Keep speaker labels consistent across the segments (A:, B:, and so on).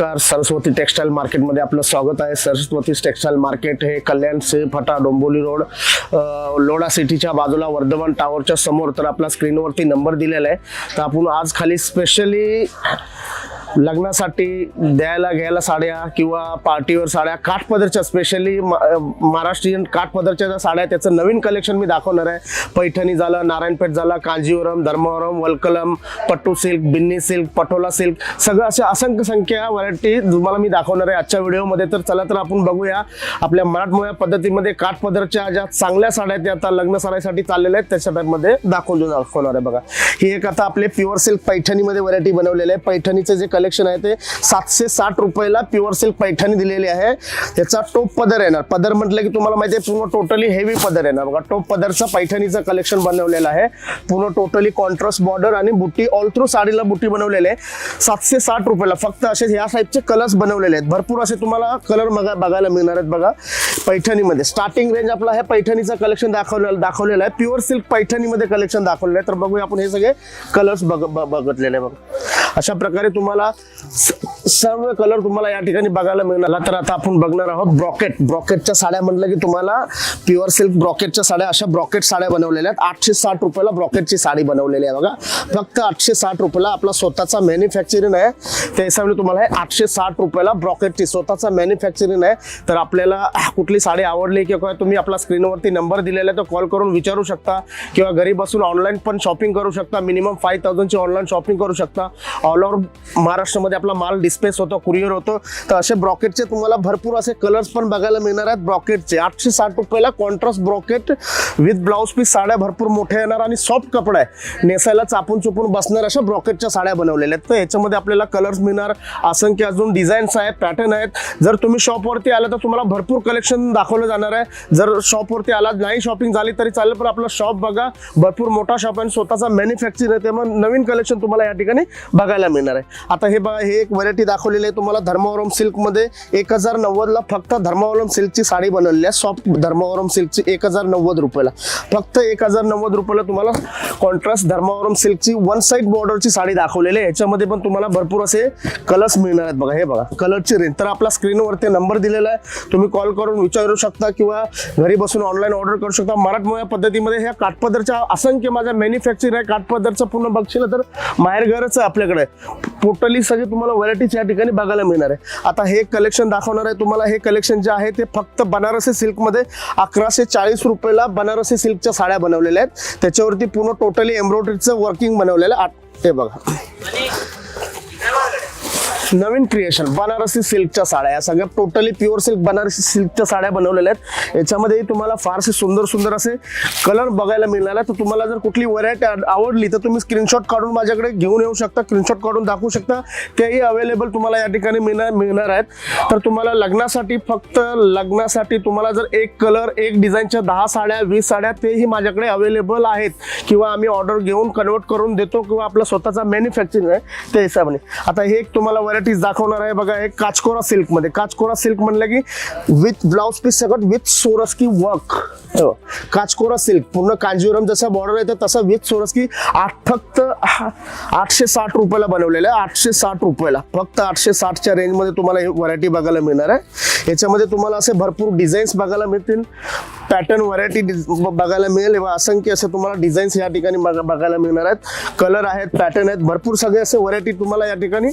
A: नमस्कार सरस्वती टेक्सटाईल मार्केटमध्ये आपलं स्वागत आहे. सरस्वती टेक्सटाईल मार्केट हे कल्याण से फटा डोंबोली रोड लोडा लोढा सिटीच्या बाजूला वर्धमान टावरच्या समोर. तर आपला स्क्रीनवरती नंबर दिलेला आहे. तर आपण आज खाली स्पेशली लग्नासाठी द्यायला घ्यायला साड्या किंवा पार्टीवर साड्या काठपदरच्या स्पेशली महाराष्ट्रीयन काठपदरच्या ज्या साड्या त्याचं नवीन कलेक्शन मी दाखवणार आहे. पैठणी झालं नारायणपेठ झालं Kanjivaram Dharmavaram Valkalam pattu silk Binny silk Patola silk सगळं अशा असंख्य संख्या व्हरायटी तुम्हाला मी दाखवणार आहे. आजच्या व्हिडिओमध्ये तर चला तर आपण बघूया आपल्या मराठमोळ्या पद्धतीमध्ये काठपदरच्या ज्या चांगल्या साड्या आहेत त्या आता लग्न साड्यासाठी चाललेल्या आहेत त्याच्या टाईपमध्ये दाखवून दाखवणार आहे बघा. ही एक आता आपले प्युअर सिल्क पैठणीमध्ये व्हरायटी बनवलेले आहे. पैठणीचे जे कलेक्शन आहे ते सातशे साठ रुपयाला प्युअर सिल्क पैठणी दिलेली आहे. त्याचा टोप पदर येणार. पदर म्हटलं की तुम्हाला माहिती आहे पूर्ण टोटली हेवी पदर येणार. बघा टोप पदरचं पैठणीचं कलेक्शन बनवलेलं आहे. पूर्ण टोटली कॉन्ट्रास्ट बॉर्डर आणि बुट्टी ऑल थ्रू साडीला बुट्टी बनवलेले आहे. सातशे साठ रुपयाला फक्त असे ह्या टाईपचे कलर्स बनवलेले आहेत. भरपूर असे तुम्हाला कलर बघा बघायला मिळणार आहेत बघा पैठणीमध्ये. स्टार्टिंग रेंज आपला हे पैठणीचं कलेक्शन दाखवलेलं दाखवलेलं आहे. प्युअर सिल्क पैठणीमध्ये कलेक्शन दाखवलेलं आहे. तर बघूया आपण हे सगळे कलर्स बघ बघतलेले बघ बघा. अशा प्रकारे तुम्हाला So, सर्व कलर तुम्हाला या ठिकाणी बघायला मिळणार. तर आता आपण बघणार आहोत ब्रॉकेट ब्रॉकेटच्या साड्या म्हटलं की तुम्हाला प्युअर सिल्क ब्रॉकेटच्या साड्या अशा ब्रॉकेट साड्या बनवलेल्या आहेत. आठशे साठ रुपयाला ब्रॉकेटची साडी बनवलेली आहे बघा. फक्त आठशे साठ रुपयाला आपला स्वतःचा मॅन्युफॅक्चरिंग आहे. त्या हिसाबाने तुम्हाला हे आठशे साठ रुपयाला ब्रॉकेटची स्वतःचा मॅन्युफॅक्चरिंग आहे. तर आपल्याला कुठली साडी आवडली किंवा तुम्ही आपला स्क्रीनवरती नंबर दिलेला आहे तो कॉल करून विचारू शकता. किंवा घरी बसून ऑनलाईन पण शॉपिंग करू शकता. मिनिमम फाईव्ह थाउजंडची ऑनलाईन शॉपिंग करू शकता. ऑल ओव्हर महाराष्ट्रामध्ये आपला माल स्पेस होतो कुरिअर होतो. तर असे ब्रॉकेटचे तुम्हाला भरपूर असे कलर्स पण बघायला मिळणार आहेत ब्रॉकेटचे. आठशे साठ रुपयाला contrast brocade with blouse piece साड्या भरपूर मोठ्या येणार आणि सॉफ्ट कपडा आहे. नेसायला चापून चुपून बसणार अशा ब्रॉकेटच्या साड्या बनवलेल्या आहेत. तर याच्यामध्ये आपल्याला कलर्स मिळणार. असंख्य अजून डिझाईन्स आहेत पॅटर्न आहेत. जर तुम्ही शॉपवरती आला तर तुम्हाला भरपूर कलेक्शन दाखवलं जाणार आहे. जर शॉपवरती आला नाही शॉपिंग झाली तरी चालेल पण आपला शॉप बघा. भरपूर मोठा शॉप आणि स्वतःचा मॅन्युफॅक्चर आहे त्यामुळे नवीन कलेक्शन तुम्हाला या ठिकाणी बघायला मिळणार आहे. आता हे बघा हे एक व्हरायटी दाखवलेली आहे. तुम्हाला धर्मावरम सिल्कमध्ये एक हजार नव्वदला फक्त धर्मावरम सिल्कची साडी बनवलेली आहे. सॉफ्ट धर्मावरम सिल्कची एक हजार नव्वद रुपयाला. फक्त एक हजार नव्वद रुपयाला तुम्हाला कॉन्ट्रास्ट धर्मावरम सिल्कची वन साईड बॉर्डरची साडी दाखवलेली आहे. याच्यामध्ये पण तुम्हाला भरपूर असे कलर्स मिळणार आहेत बघा. हे बघा कलरची रेंज तर आपला स्क्रीनवरती नंबर दिलेला आहे. तुम्ही कॉल करून विचारू शकता किंवा घरी बसून ऑनलाईन ऑर्डर करू शकता. मराठमोळ्या पद्धतीमध्ये ह्या काठपदरच्या असंख्य माझ्या मॅन्युफॅक्चर आहे. काठपदरचं पूर्ण बघशील तर माहेरघरच आहे आपल्याकडे. टोटली सगळी तुम्हाला व्हरायटी व्हरायटीज या ठिकाणी बघायला मिळणार आहे. आता हे कलेक्शन दाखवणार आहे तुम्हाला. हे कलेक्शन जे आहे ते फक्त बनारसी सिल्कमध्ये अकराशे चाळीस रुपयाला बनारसी सिल्कच्या साड्या बनवलेल्या आहेत. त्याच्यावरती पूर्ण टोटली एम्ब्रॉयडरीचं वर्किंग बनवलेलं आहे. आठ- हे बघा. नवीन क्रिएशन बनारसी सिल्कच्या साड्या. या सगळ्या टोटली प्युअर सिल्क बनारसी सिल्कच्या साड्या बनवलेल्या आहेत. याच्यामध्ये तुम्हाला फारसे सुंदर सुंदर असे कलर बघायला मिळणार आहे तर तुम्हाला जर कुठली व्हरायटी आवडली तर तुम्ही स्क्रीनशॉट काढून माझ्याकडे घेऊन येऊ शकता स्क्रीनशॉट काढून दाखवू शकता. तेही अवेलेबल तुम्हाला या ठिकाणी मिळणार मिळणार आहेत. तर तुम्हाला लग्नासाठी फक्त लग्नासाठी तुम्हाला जर एक कलर एक डिझाईनच्या दहा साड्या वीस साड्या तेही माझ्याकडे अवेलेबल आहेत. किंवा आम्ही ऑर्डर घेऊन कन्वर्ट करून देतो किंवा आपला स्वतःचा मॅन्युफॅक्चरिंग आहे त्या हिशोबाने. आता हे एक तुम्हाला व्हरायटीज दाखवणार आहे. बघा एक काचकोरा सिल्कमध्ये. काचकोरा सिल्क म्हणलं की विथ ब्लाउज पीस सगळं विथ सोरस की वर्क काचकोरा सिल्क. पूर्ण कांजीवरम जसा बॉर्डर येतं तसं विथ सोरस्की आठ फक्त आठशे साठ रुपयाला बनवलेलं आहे. आठशे साठ रुपयाला. फक्त आठशे साठच्या रेंजमध्ये तुम्हाला ही व्हरायटी बघायला मिळणार आहे. याच्यामध्ये तुम्हाला असे भरपूर डिझाईन्स बघायला मिळतील. पॅटर्न व्हरायटी बघायला मिळेल. असंख्य असे तुम्हाला डिझाईन्स या ठिकाणी बघायला मिळणार आहेत. कलर आहेत पॅटर्न आहेत. भरपूर सगळे असे व्हरायटी तुम्हाला या ठिकाणी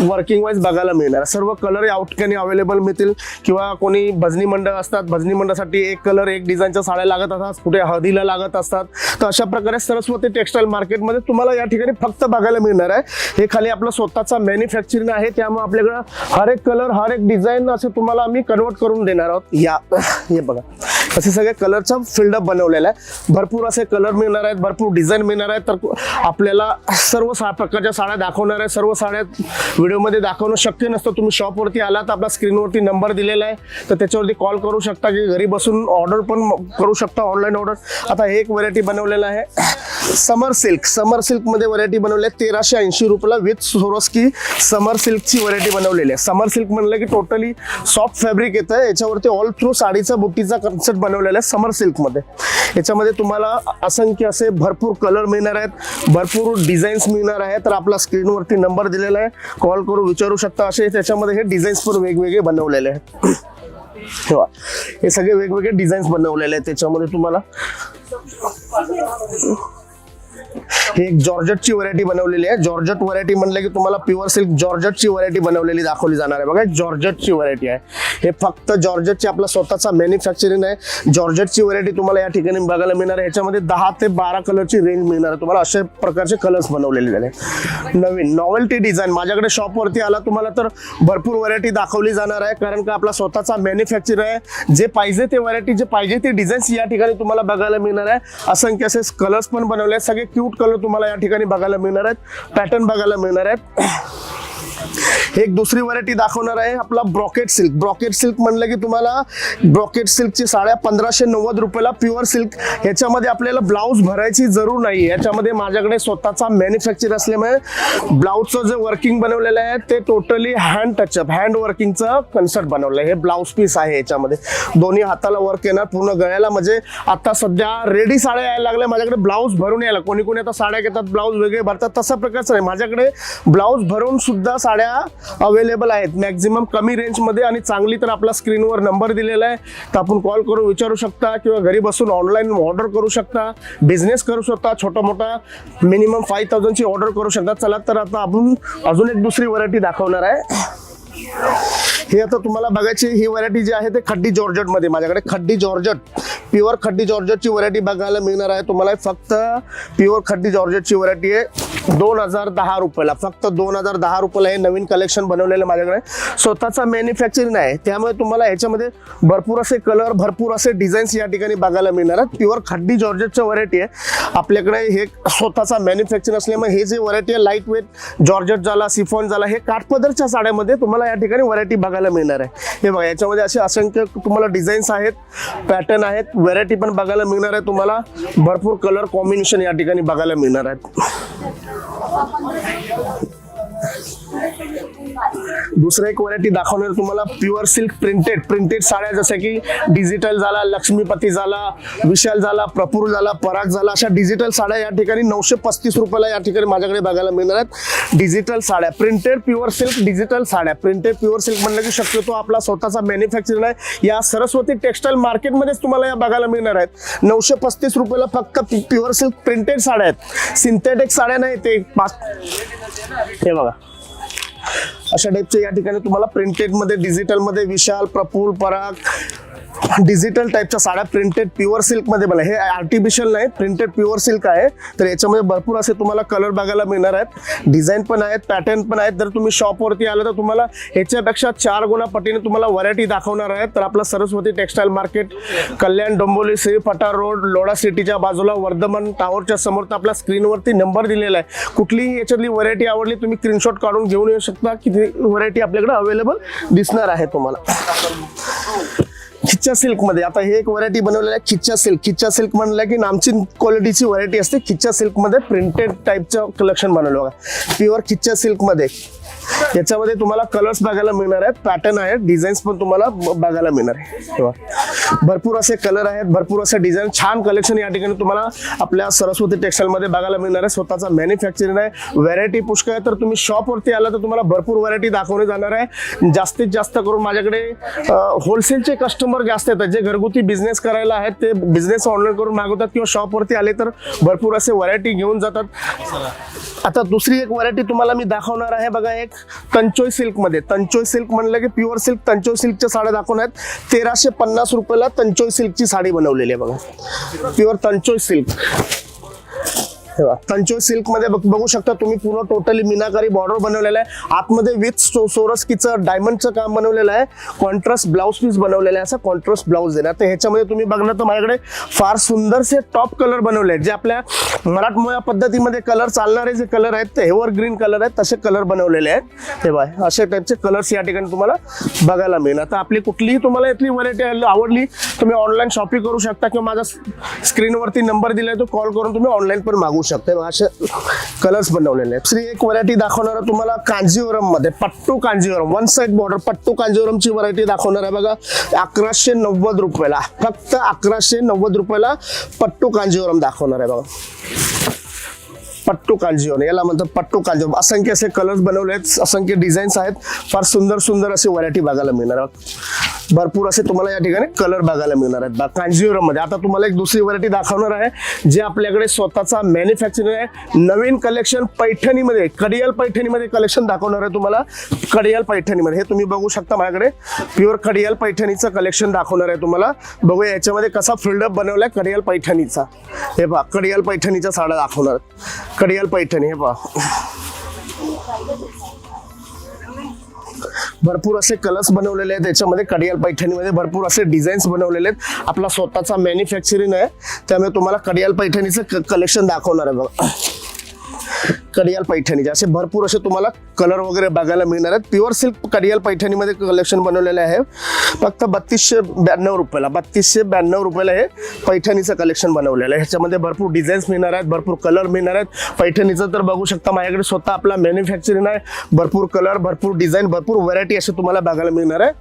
A: वर्किंग वाईज बघायला मिळणार. सर्व कलर या ठिकाणी अवेलेबल मिळतील. किंवा कोणी भजनी मंडळ असतात भजनी मंडळासाठी एक कलर एक डिझाईनच्या साड्या लागत असतात कुठे हळदीला लागत असतात. तर अशा प्रकारे सरस्वती टेक्सटाईल मार्केटमध्ये तुम्हाला या ठिकाणी फक्त बघायला मिळणार आहे. हे खाली आपलं स्वतःचा मॅन्युफॅक्चरिंग आहे. त्यामुळे आपल्याकडं हर एक कलर हर एक डिझाईन असे तुम्हाला आम्ही कन्वर्ट करून देणार आहोत. या हे बघा. असे सगळ्या कलरचा फिल्डअप बनवलेला आहे. भरपूर असे कलर मिळणार आहेत भरपूर डिझाईन मिळणार आहेत. तर आपल्याला सर्व सा प्रकारच्या साड्या दाखवणार आहे. सर्व साड्या व्हिडिओमध्ये दाखवणं शक्य नसतं. तुम्ही शॉपवरती आला तर आपला स्क्रीनवरती नंबर दिलेला आहे. तर त्याच्यावरती कॉल करू शकता की घरी बसून ऑर्डर पण करू शकता ऑनलाईन ऑर्डर आता हे एक व्हरायटी बनवलेलं आहे. समर सिल्क समर सिल्कमध्ये व्हरायटी बनवली आहे. तेराशे ऐंशी रुपयाला विथ सोरोस्की समर सिल्कची व्हरायटी बनवलेली आहे. समर सिल्क म्हणलं की टोटली सॉफ्ट फॅब्रिक येतं याच्यावरती ऑल थ्रू साडीचा बुट्टीचा कन्सेप्ट बनवलेलं आहे समर सिल्कमध्ये. याच्यामध्ये तुम्हाला असंख्य असे भरपूर कलर मिळणार आहेत. भरपूर डिझाईन्स मिळणार आहेत. तर आपला स्क्रीनवरती नंबर दिलेला आहे. कॉल करून विचारू शकता. असे त्याच्यामध्ये हे डिझाईन्स पण वेगवेगळे बनवलेले आहेत. ठेवा हे सगळे वेगवेगळे डिझाईन्स बनवलेले आहेत. त्याच्यामध्ये तुम्हाला ही एक जॉर्जटची व्हरायटी बनवलेली आहे. जॉर्जट व्हरायटी म्हणलं की तुम्हाला प्युअर सिल्क जॉर्जटची व्हरायटी बनवलेली दाखवली जाणार आहे. बघा जॉर्जटची व्हरायटी आहे. हे फक्त जॉर्जटची आपला स्वतःचा मॅन्युफॅक्चरिंग आहे. जॉर्जटची व्हरायटी तुम्हाला या ठिकाणी बघायला मिळणार आहे. ह्याच्यामध्ये दहा ते बारा कलरची रेंज मिळणार आहे. तुम्हाला अशा प्रकारचे कलर्स बनवलेले झाले. नवीन नॉवेल्टी डिझाईन माझ्याकडे शॉपवरती आला तुम्हाला तर भरपूर व्हरायटी दाखवली जाणार आहे. कारण का आपला स्वतःचा मॅन्युफॅक्चर आहे. जे पाहिजे ते व्हरायटी जे पाहिजे ते डिझाईन्स या ठिकाणी तुम्हाला बघायला मिळणार आहे. असंख्य असे कलर्स पण बनवले आहेत. सगळे क्यूट कलर तुम्हाला या ठिकाणी बघायला मिळणार आहेत. पॅटर्न बघायला मिळणार आहेत. एक दुसरी व्हरायटी दाखवणार आहे आपला ब्रॉकेट सिल्क ब्रॉकेट सिल्क म्हणलं की तुम्हाला ब्रॉकेट सिल्कची साड्या पंधराशे नव्वद रुपयाला प्युअर सिल्क ह्याच्यामध्ये आपल्याला ब्लाऊज भरायची जरूर नाही याच्यामध्ये माझ्याकडे स्वतःचा मॅन्युफॅक्चर असल्यामुळे ब्लाऊजचं जे वर्किंग बनवलेलं आहे ते totally hand touch up hand वर्किंगचं concept बनवलं आहे हे ब्लाऊज पीस आहे याच्यामध्ये. दोन्ही हाताला वर्क येणार पूर्ण गळ्याला. म्हणजे आता सध्या रेडी साड्या यायला लागल्या माझ्याकडे ब्लाऊज भरून यायला. कोणी कोणी आता साड्या घेतात ब्लाऊज वेगळे भरतात तसा प्रकारचं नाही. माझ्याकडे ब्लाऊज भरून सुद्धा साड्या अवेलेबल आहेत. मॅक्झिमम कमी रेंजमध्ये आणि चांगली तर आपला स्क्रीनवर नंबर दिलेला आहे. तर आपण कॉल करून विचारू शकता किंवा घरी बसून ऑनलाईन ऑर्डर करू शकता. बिझनेस करू शकता छोटा मोठा मिनिमम फाईव्ह थाउजंडची ऑर्डर करू शकता. चला तर आता आपण अजून एक दुसरी व्हरायटी दाखवणार आहे. हे आता तुम्हाला बघायची ही व्हरायटी जी आहे ते खड्डी जॉर्जटमध्ये. माझ्याकडे खड्डी जॉर्जट प्युअर खड्डी जॉर्जटची व्हरायटी बघायला मिळणार आहे. तुम्हाला फक्त प्युअर खड्डी जॉर्जटची व्हरायटी आहे. दोन हजार दहा रुपयाला फक्त दोन हजार दहा रुपयाला हे नवीन कलेक्शन बनवलेलं माझ्याकडे स्वतःचा मॅन्युफॅक्चरिंग आहे त्यामुळे तुम्हाला याच्यामध्ये भरपूर असे कलर भरपूर असे डिझाईन्स या ठिकाणी बघायला मिळणार आहेत. प्युअर खड्डी जॉर्जेटच्या व्हरायटी आहे. आपल्याकडे हे स्वतःचा मॅन्युफॅक्चरिंग असल्यामुळे हे जे व्हरायटी आहे लाइट वेट जॉर्जेट झाला सिफॉन झाला हे काठपदरच्या साड्यामध्ये तुम्हाला या ठिकाणी व्हरायटी बघायला मिळणार आहे. हे बघा याच्यामध्ये असे असंख्य तुम्हाला डिझाईन्स आहेत पॅटर्न आहेत व्हरायटी पण बघायला मिळणार आहे तुम्हाला. भरपूर कलर कॉम्बिनेशन या ठिकाणी बघायला मिळणार आहेत. 我把 दुसरं एक व्हरायटी दाखवणार तुम्हाला. प्युअर सिल्क प्रिंटेड प्रिंटेड साड्या जसं की डिजिटल झाला लक्ष्मीपती झाला विशाल झाला प्रपूर झाला पराग झाला अशा डिजिटल साड्या या ठिकाणी नऊशे पस्तीस रुपयाला या ठिकाणी माझ्याकडे बघायला मिळणार आहेत. डिजिटल साड्या. प्रिंटेड प्युअर सिल्क डिजिटल साड्या. प्रिंटेड प्युअर सिल्क म्हणलं की शक्यतो आपला स्वतःचा मॅन्युफॅक्चरिंग आहे. या सरस्वती टेक्स्टाईल मार्केटमध्येच तुम्हाला या बघायला मिळणार आहेत. नऊशे पस्तीस रुपयाला फक्त प्युअर सिल्क प्रिंटेड साड्या आहेत. सिंथेटिक साड्या नाही ते पाच हे बघा. अशा टाईपचे या ठिकाणी तुम्हाला प्रिंटेडमध्ये डिजिटलमध्ये विशाल प्रफुल पराग डिजिटल टाईपच्या साड्या प्रिंटेड प्युअर सिल्कमध्ये मला हे आर्टिफिशियल नाही प्रिंटेड प्युअर सिल्क आहे. तर याच्यामध्ये भरपूर असे तुम्हाला कलर बघायला मिळणार आहेत. डिझाईन पण आहेत पॅटर्न पण आहेत. जर तुम्ही शॉपवरती आलं तर तुम्हाला ह्याच्यापेक्षा चार गुणा पटीने तुम्हाला व्हरायटी दाखवणार आहेत. तर आपला Saraswati textile market Kalyan Dombivli Shil Phata road Lodha सिटीच्या बाजूला वर्धमान टावरच्या समोर तर आपल्या स्क्रीनवरती नंबर दिलेला आहे. कुठलीही याच्यातली व्हरायटी आवडली तुम्ही स्क्रीनशॉट काढून घेऊन येऊ शकता. किती व्हरायटी आपल्याकडे अवेलेबल दिसणार आहे तुम्हाला. खिच्चा सिल्कमध्ये आता हे एक व्हरायटी बनवलेली आहे खिच्चा सिल्क. खिच्चा सिल्क म्हणलं की नामचीन क्वालिटीची व्हरायटी असते. खिच्चा सिल्कमध्ये प्रिंटेड टाईपचं कलेक्शन बनवलं बघा. प्युअर खिच्चा सिल्कमध्ये याच्यामध्ये तुम्हाला कलर्स बघायला मिळणार आहेत पॅटर्न आहेत डिझाईन्स पण तुम्हाला बघायला मिळणार आहे भरपूर असे कलर आहेत भरपूर असे डिझाईन छान कलेक्शन या ठिकाणी तुम्हाला आपल्या सरस्वती टेक्स्टाईल मध्ये बघायला मिळणार आहे. स्वतःचा मॅन्युफॅक्चरिंग आहे व्हरायटी पुष्कळ आहे. तर तुम्ही शॉपवरती आला तर तुम्हाला भरपूर व्हरायटी दाखवली जाणार आहे. जास्तीत जास्त करून माझ्याकडे होलसेलचे कस्टमर जास्त येतात. जे घरगुती बिझनेस करायला आहेत ते बिझनेस ऑनलाईन करून मागवतात किंवा शॉपवरती आले तर भरपूर असे व्हरायटी घेऊन जातात. आता दुसरी एक व्हरायटी तुम्हाला मी दाखवणार आहे. बघा एक तंचोय सिल्कमध्ये तंचोई तंचोय सिल्क म्हणलं की प्युअर सिल्क तंचोय सिल्कच्या साड्या दाखवणार आहेत. तेराशे पन्नास रुपयाला तंचोय सिल्कची साडी बनवलेली आहे बघा. प्युअर तंचोय सिल्क कंचो सिल्कमध्ये बघ- बघू शकता तुम्ही पूर्ण टोटली मीनाकारी बॉर्डर बनवलेला आहे. आतमध्ये विथ सोरस्कीचं डायमंडचं काम बनवलेलं आहे. कॉन्ट्रास्ट ब्लाऊज पीस बनवलेलं आहे. असं कॉन्ट्रास्ट ब्लाऊज देणार. तर ह्याच्यामध्ये तुम्ही बघणार तर माझ्याकडे फार सुंदरसे टॉप कलर बनवले आहेत. जे आपल्या मराठमोळ्या पद्धतीमध्ये कलर चालणारे जे कलर आहेत ते हेवर ग्रीन कलर आहेत तसे कलर बनवलेले आहेत. हे बाय अशा टाईपचे कलर्स या ठिकाणी तुम्हाला बघायला मिळणार. तर आपली कुठलीही तुम्हाला यातली व्हरायटी आवडली तुम्ही ऑनलाईन शॉपिंग करू शकता किंवा माझा स्क्रीनवरती नंबर दिलाय तो कॉल करून तुम्ही ऑनलाईन पण मागू शकता. मग असे कलर्स बनवलेले आहेत. दुसरी एक व्हरायटी दाखवणार आहे तुम्हाला कांजीवरममध्ये pattu Kanjivaram. One side border pattu कांजीवरमची variety दाखवणार आहे बघा. अकराशे नव्वद रुपयाला फक्त अकराशे नव्वद रुपयाला पट्टू कांजीवरम दाखवणार आहे बघा. पट्टू कांजीवरम याला म्हणतात पट्टू कांजीवरम. असंख्य असे कलर्स बनवले आहेत असंख्य डिझाईन्स आहेत. फार सुंदर सुंदर अशी व्हरायटी बघायला मिळणार भरपूर असे तुम्हाला या ठिकाणी कलर बघायला मिळणार आहेत. कांजीवरममध्ये. आता तुम्हाला एक दुसरी व्हरायटी दाखवणार आहे जे आपल्याकडे स्वतःचा मॅन्युफॅक्चरिंग आहे. नवीन कलेक्शन पैठणीमध्ये कडियाल पैठणीमध्ये कलेक्शन दाखवणार आहे तुम्हाला. कडियाल पैठणीमध्ये. हे तुम्ही बघू शकता माझ्याकडे. प्युअर कडियाल पैठणीचं कलेक्शन दाखवणार आहे तुम्हाला. बघूया याच्यामध्ये कसा फिल्डअप बनवलाय कडियाल पैठणीचा. हे पहा कडियाल पैठणीच्या साड्या दाखवणार. आहेत. कडियाल पैठणी हे पहा. भरपूर असे कलर्स बनवलेले आहेत. त्याच्यामध्ये कडियाल पैठणीमध्ये भरपूर असे डिझाईन्स बनवलेले आहेत. आपला स्वतःचा मॅन्युफॅक्चरिंग आहे. त्यामुळे तुम्हाला कडियाल पैठणीचं कलेक्शन दाखवणार आहे बघा. कडियाल पैठणीचे असे भरपूर असे तुम्हाला कलर वगैरे बघायला मिळणार आहेत. प्युअर सिल्क कडियाल पैठणीमध्ये कलेक्शन बनवलेलं आहे. फक्त बत्तीसशे ब्याण्णव रुपयाला बत्तीसशे ब्याण्णव रुपयाला हे पैठणीचं कलेक्शन बनवलेलं आहे. ह्याच्यामध्ये भरपूर डिझाईन्स मिळणार आहेत भरपूर कलर मिळणार आहेत. पैठणीचं तर बघू शकता माझ्याकडे स्वतः आपला मॅन्युफॅक्चरिंग आहे. भरपूर कलर भरपूर डिझाईन भरपूर व्हरायटी असे तुम्हाला बघायला मिळणार आहे.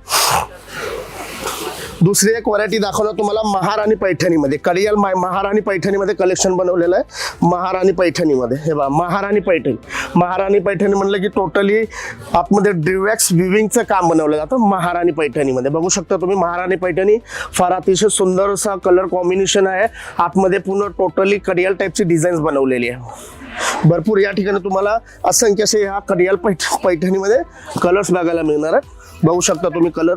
A: दुसरी एक व्हरायटी दाखवणार तुम्हाला महाराणी पैठणीमध्ये. कडियाल मा- महाराणी पैठणीमध्ये कलेक्शन बनवलेलं आहे. महाराणी पैठणीमध्ये. हे बा महाराणी पैठणी. महाराणी पैठणी म्हणलं की टोटली आतमध्ये ड्रिवॅक्स विविंगचं काम बनवलं जातं महाराणी पैठणीमध्ये. बघू शकता तुम्ही महाराणी पैठणी फार अतिशय सुंदर असा कलर कॉम्बिनेशन आहे. आतमध्ये पूर्ण टोटली कडियाल टाईपची डिझाईन्स बनवलेली आहे. भरपूर या ठिकाणी तुम्हाला असंख्य असे ह्या कडियाल पैठ पैठणीमध्ये कलर्स बघायला मिळणार आहेत बघू शकता तुम्ही कलर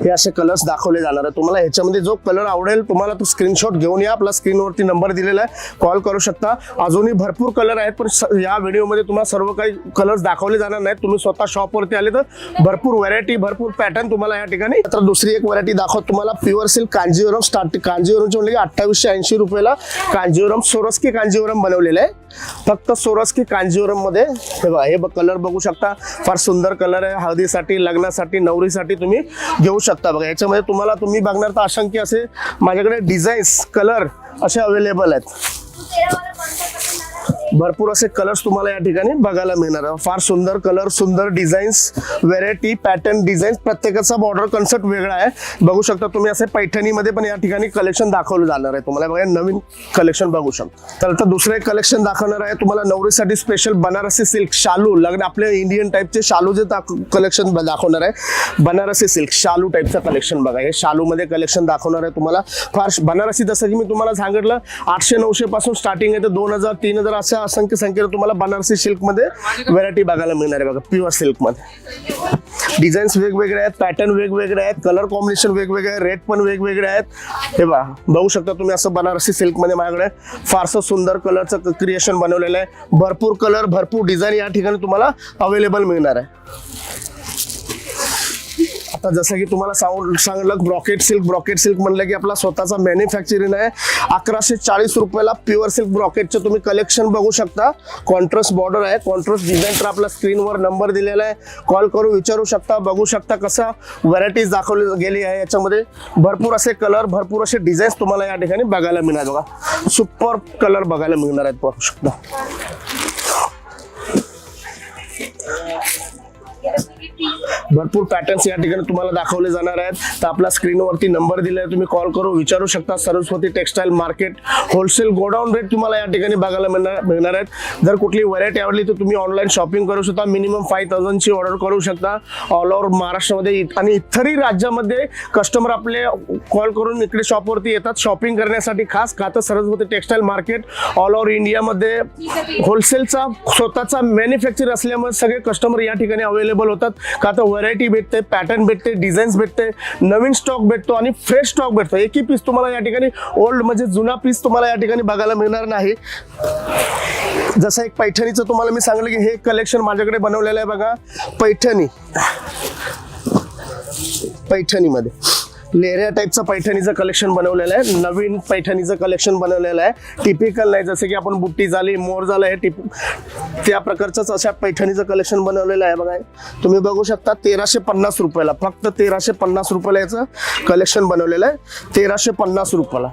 A: हे असे कलर्स दाखवले जाणार आहे तुम्हाला ह्याच्यामध्ये जो कलर आवडेल तुम्हाला तो स्क्रीनशॉट घेऊन या. आपला स्क्रीनवरती नंबर दिलेला आहे. कॉल करू शकता. अजूनही भरपूर कलर आहेत पण या व्हिडिओमध्ये तुम्हाला सर्व काही कलर्स दाखवले जाणार नाहीत. तुम्ही स्वतः शॉपवरती आले तर भरपूर व्हरायटी भरपूर पॅटर्न तुम्हाला या ठिकाणी. तर दुसरी एक व्हरायटी दाखवत तुम्हाला. प्युअर सिल्क कांजीवरम स्टार्ट कांजीवरमची म्हणजे की अठ्ठावीसशे ऐंशी रुपयाला कांजीवरम सोरस्की कांजीवरम बनवलेलं आहे. फक्त सोरस्की कांजीवरममध्ये हे बघा हे कलर बघू शकता. फार सुंदर कलर आहे. हळदीसाठी लग्नासाठी नवरीसाठी तुम्ही घेऊ शकता. बघा याच्यामध्ये तुम्हाला तुम्ही बघणार तर असंख्य असे माझ्याकडे डिझाईन्स कलर असे अवेलेबल आहेत. भरपूर असे कलर्स तुम्हाला या ठिकाणी बघायला मिळणार आहे. फार सुंदर कलर सुंदर डिझाईन्स व्हेरायटी पॅटर्न डिझाईन प्रत्येकाचा बॉर्डर कन्सेप्ट वेगळा आहे. बघू शकता तुम्ही असे पैठणीमध्ये पण या ठिकाणी कलेक्शन दाखवलं जाणार आहे. तुम्हाला बघा नवीन कलेक्शन बघू शकता. तर आता दुसरं एक कलेक्शन दाखवणार आहे. तुम्हाला नवरीसाठी स्पेशल बनारसी सिल्क शालू लग्न आपले इंडियन टाईपचे शालू जे कलेक्शन दाखवणार आहे. बनारसी सिल्क शालू टाईपचं कलेक्शन बघा. हे शालूमध्ये कलेक्शन दाखवणार आहे तुम्हाला. फार बनारसी जसं की मी तुम्हाला सांगितलं आठशे नऊशे पासून स्टार्टिंग आहे. तर दोन हजार तीन हजार अशा असंख्य संख्येने तुम्हाला बनारसी सिल्कमध्ये व्हरायटी बघायला मिळणार आहे बघा प्युअर सिल्कमध्ये. डिझाईन्स वेगवेगळे आहेत पॅटर्न वेगवेगळे आहेत कलर कॉम्बिनेशन वेगवेगळे आहे रेट पण वेगवेगळे आहेत. हे बघा बघू शकता तुम्ही असं बनारसी सिल्कमध्ये माझ्याकडे फारसं सुंदर कलरचं क्रिएशन बनवलेलं आहे. भरपूर कलर भरपूर डिझाईन या ठिकाणी तुम्हाला अवेलेबल मिळणार आहे. आता जसं की तुम्हाला सांगू सांगितलं ब्रॉकेट सिल्क ब्रॉकेट सिल्क म्हणलं की आपला स्वतःचा मॅन्युफॅक्चरिंग आहे. अकराशे चाळीस रुपयाला प्युअर सिल्क ब्रॉकेटचं तुम्ही कलेक्शन बघू शकता. कॉन्ट्रास्ट बॉर्डर आहे. कॉन्ट्रास्ट डिझाईन तर आपला स्क्रीनवर नंबर दिलेला आहे. कॉल करून विचारू शकता बघू शकता कसा व्हरायटीज दाखवली गेली आहे याच्यामध्ये. भरपूर असे कलर भरपूर असे डिझाईन्स तुम्हाला या ठिकाणी बघायला मिळणार बघा. सुपर कलर बघायला मिळणार आहेत बघू शकता. भरपूर पॅटर्न्स या ठिकाणी तुम्हाला दाखवले जाणार आहेत. तर आपला स्क्रीनवरती नंबर दिला आहे तुम्ही कॉल करू. विचारू शकता Saraswati textile market wholesale godown rate तुम्हाला या ठिकाणी बघायला मिळणार मिळणार आहेत. जर कुठली व्हरायटी आवडली तर तुम्ही ऑनलाईन शॉपिंग करू शकता. मिनिमम फाईव्ह थाउजंडची ऑर्डर करू शकता. ऑल ओव्हर महाराष्ट्रामध्ये आणि इतरही राज्यामध्ये कस्टमर आपले कॉल करून इकडे शॉपवरती येतात. शॉपिंग करण्यासाठी खास का तर Saraswati textile market all over इंडियामध्ये होलसेलचा स्वतःचा मॅन्युफॅक्चर असल्यामुळे सगळे कस्टमर या ठिकाणी अवेलेबल होतात. का तर व्हरायटी भेटते पॅटर्न भेटते डिझाईन्स भेटते नवीन स्टॉक भेटतो आणि फ्रेश स्टॉक भेटतो. एकही पीस तुम्हाला या ठिकाणी ओल्ड म्हणजे जुना पीस तुम्हाला या ठिकाणी बघायला मिळणार नाही. जसं एक पैठणीचं तुम्हाला मी सांगलं की हे कलेक्शन माझ्याकडे बनवलेलं आहे बघा पैठणी. पैठणीमध्ये. लेऱ्या टाईपचं पैठणीचं कलेक्शन बनवलेलं आहे. नवीन पैठणीचं कलेक्शन बनवलेलं आहे. टिपिकल नाही जसं की आपण बुट्टी झाली मोर झालं हे टिप त्या प्रकारचंच अशा पैठणीचं कलेक्शन बनवलेलं आहे बघा तुम्ही बघू शकता तेराशे पन्नास रुपयाला फक्त तेराशे पन्नास रुपयाला याचं कलेक्शन बनवलेलं आहे. तेराशे पन्नास रुपयाला.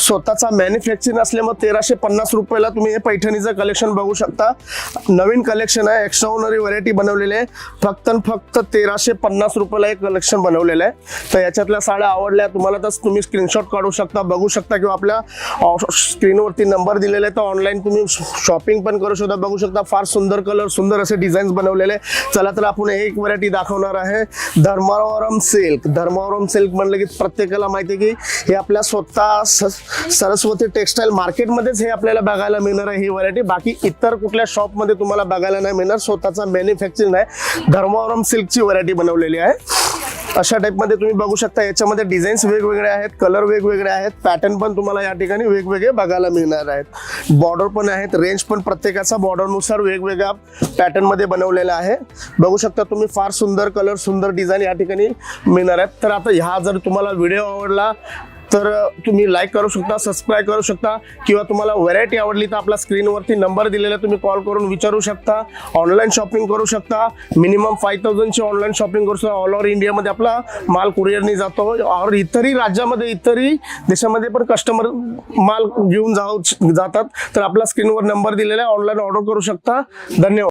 A: स्वतःचा मॅन्युफॅक्चरिंग असल्यामुळे तेराशे पन्नास रुपयाला तुम्ही हे पैठणीचं कलेक्शन बघू शकता. नवीन कलेक्शन आहे एक्स्ट्राऑनरी व्हरायटी बनवलेली आहे. फक्त आणि फक्त तेराशे पन्नास रुपयाला एक कलेक्शन बनवलेलं आहे. तर याच्यातल्या साड्या आवडल्या तुम्हाला तर तुम्ही स्क्रीनशॉट काढू शकता बघू शकता किंवा आपल्या स्क्रीनवरती नंबर दिलेला आहे तर ऑनलाईन तुम्ही शॉपिंग पण करू शकता बघू शकता. फार सुंदर कलर सुंदर असे डिझाईन्स बनवलेले आहे. चला तर आपण एक व्हरायटी दाखवणार आहे. धर्मावरम सिल्क धर्मावरम सिल्क म्हणलं की प्रत्येकाला माहिती आहे की हे आपल्या स्वतः स- सरस्वती टेक्सटाईल मार्केटमध्येच हे आपल्याला बघायला मिळणार आहे ही व्हरायटी बाकी इतर कुठल्या शॉपमध्ये तुम्हाला बघायला नाही मिळणार. स्वतःचा मॅन्युफॅक्चरिंग आहे धर्मावरम सिल्कची व्हरायटी बनवलेली आहे. अशा टाईपमध्ये तुम्ही बघू शकता याच्यामध्ये डिझाईन्स वेगवेगळे आहेत कलर वेगवेगळे आहेत पॅटर्न पण तुम्हाला या ठिकाणी वेगवेगळे बघायला मिळणार आहेत. बॉर्डर पण आहेत रेंज पण प्रत्येकाचा बॉर्डरनुसार वेगवेगळ्या पॅटर्नमध्ये बनवलेला आहे. बघू शकता तुम्ही फार सुंदर कलर सुंदर डिझाईन या ठिकाणी मिळणार आहेत. तर आता ह्या जर तुम्हाला व्हिडिओ आवडला तर तुम्ही लाईक करू शकता सबस्क्राईब करू शकता किंवा तुम्हाला व्हरायटी आवडली तर आपला स्क्रीनवरती नंबर दिलेला तुम्ही कॉल करून विचारू शकता. ऑनलाईन शॉपिंग करू शकता. मिनिमम फाईव्ह थाउजंडची ऑनलाईन शॉपिंग करू शकता. ऑल ओव्हर इंडियामध्ये आपला माल कुरिअरनी जातो. और इतरही राज्यामध्ये इतरही देशामध्ये पण कस्टमर माल घेऊन जाऊ जातात. तर आपला स्क्रीनवर नंबर दिलेला आहे. ऑनलाईन ऑर्डर करू शकता. धन्यवाद.